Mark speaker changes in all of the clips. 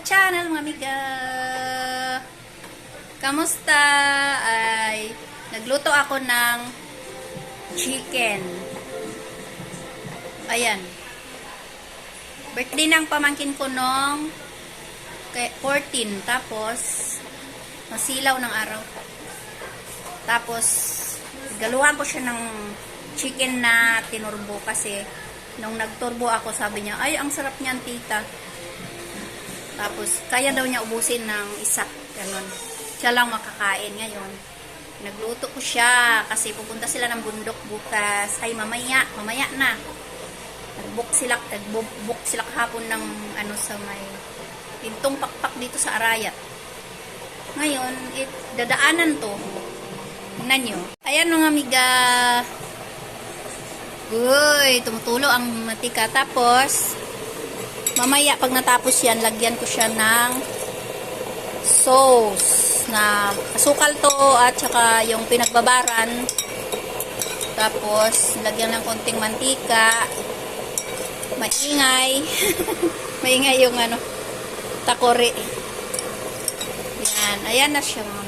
Speaker 1: channel mga amiga! Kamusta? Ay, nagluto ako ng chicken. Ayan. Birthday ng pamangkin ko kay- 14. Tapos, masilaw ng araw. Tapos, galuhan ko siya ng chicken na tinurbo kasi nung nagturbo ako, sabi niya, ay, ang sarap niyan, tita. Tapos, kaya daw niya ubusin ng isa. Ganon. Siya lang makakain ngayon. Nagluto ko siya kasi pupunta sila ng bundok bukas. Ay, mamaya. Mamaya na. Nagbook sila, nagbook sila kahapon ng ano sa may pintong pakpak dito sa Arayat. Ngayon, it, dadaanan to. Tingnan nyo. Ayan mga amiga. Uy, tumutulo ang matika. Tapos, mamaya pag natapos yan, lagyan ko siya ng sauce na asukal to at saka yung pinagbabaran. Tapos, lagyan ng konting mantika. Maingay. Maingay yung ano, takore. Yan. Ayan na siya mga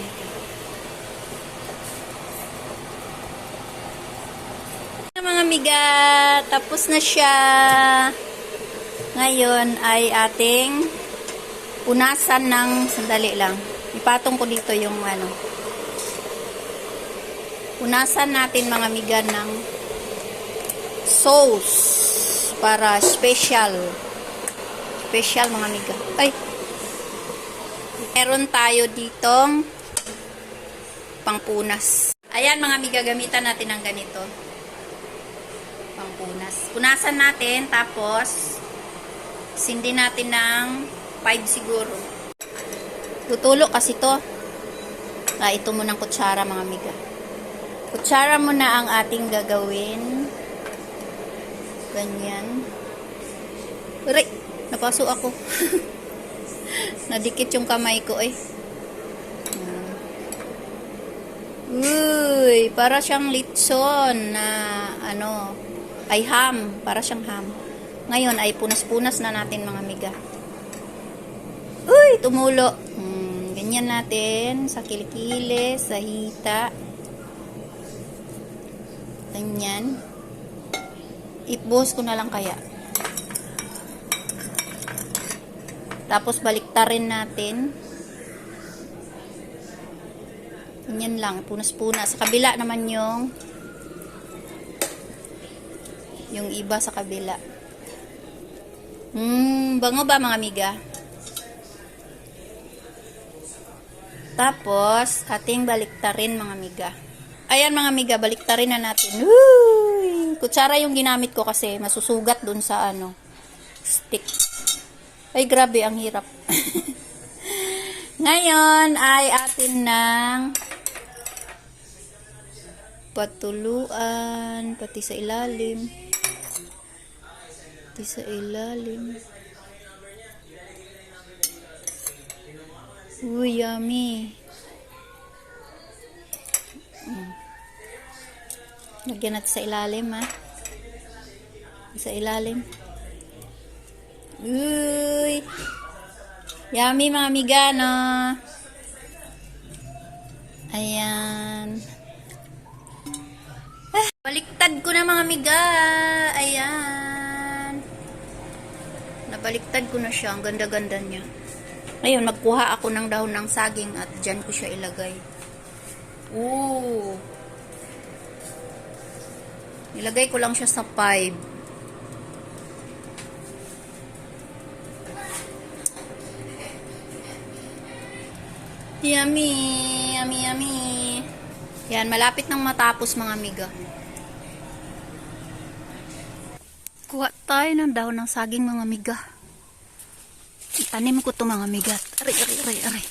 Speaker 1: mga amiga, tapos na siya. Ngayon ay ating punasan ng sandali lang. Ipatong ko dito yung ano. Punasan natin mga amiga ng sauce para special. Special mga amiga. Ay. Meron tayo ditong pangpunas. Ayan mga amiga, gamitan natin ng ganito. Pangpunas. Punasan natin tapos sindi natin ng 5 siguro. Tutulo kasi to. Ah, ito munang kutsara mga amiga. Kutsara muna ang ating gagawin. Ganyan. Uray! Napaso ako. Nadikit yung kamay ko eh. Uy! Para siyang litson na ano, ay ham. Para siyang ham. Ngayon ay punas-punas na natin mga amiga. Uy! Tumulo. Hmm, ganyan natin. Sa kilikili, sa hita. Ganyan. Ipbuhos ko na lang kaya. Tapos baliktarin natin. Ganyan lang, punas-punas. Sa kabila naman yung yung iba sa kabila. Hmm, bango ba mga amiga? Tapos, ating baliktarin mga amiga. Ayan mga amiga, baliktarin na natin. Uy! Kutsara yung ginamit ko kasi masusugat dun sa ano, stick. Ay, grabe, ang hirap. Ngayon ay atin ng patuluan, pati sa ilalim. Pati sa ilalim. Uy, yummy. Mm. Natin sa ilalim, ha? Sa ilalim. Uy! Yummy, mga amiga? Ayan. Ah, baliktad ko na, mga amiga. Nabaliktad ko na siya. Ang ganda-ganda niya. Ngayon, magkuha ako ng dahon ng saging at dyan ko siya ilagay. Ooh. Nilagay ko lang siya sa 5. Yummy, yummy, yummy. Yan, malapit nang matapos mga amiga. Kuha tayo ng dahon ng saging mga amiga. Tanim ko to mga amiga. Aray, aray, aray, aray.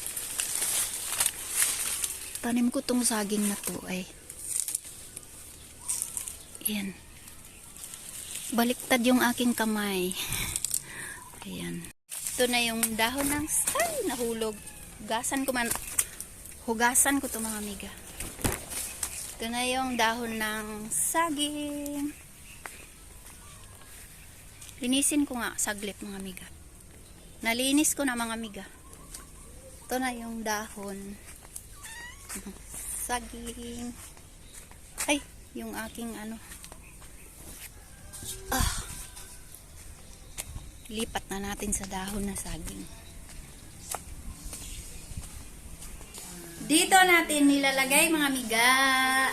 Speaker 1: Tanim ko tong saging na to ay. Yan. Baliktad yung aking kamay. Ayan. Ito na yung dahon ng ay, nahulog. Hugasan ko man. Hugasan ko to mga amiga. Ito na yung dahon ng saging. Linisin ko nga saglit mga amiga. Nalinis ko na mga miga. Ito na yung dahon. Saging. Ay, yung aking ano. Ah. Lipat na natin sa dahon na saging. Dito natin nilalagay mga miga.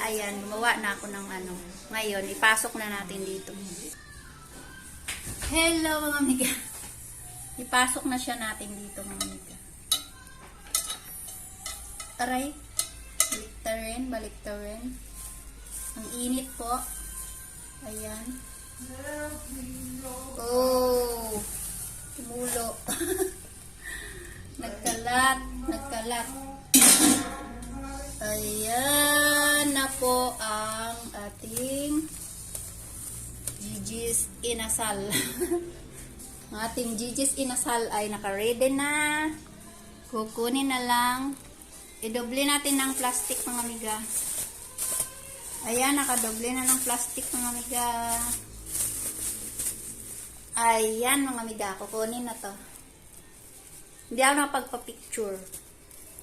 Speaker 1: Ayan, gumawa na ako ng ano. Ngayon, ipasok na natin dito. Hello mga miga. Ipasok na siya natin dito mga miga. Aray. Baliktarin, baliktarin. Ang init po. Ayan. Oh. Tumulo. nagkalat, nagkalat. Ayan na po ang ating Gigi's inasal. ang ating Gigi's inasal ay naka-ready na. Kukunin na lang. Idoble natin ng plastic mga miga. Ayan, nakadoble na ng plastic mga miga. Ayan mga miga, kukunin na to. Hindi ako nakapagpa-picture.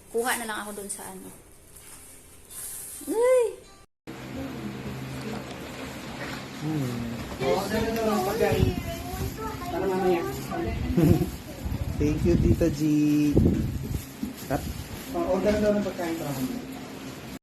Speaker 1: Kuha na lang ako dun sa ano. Ay!
Speaker 2: Para mamaya.
Speaker 3: Thank you, Tita G. Cut.
Speaker 2: Order daw ng pagkain mamaya.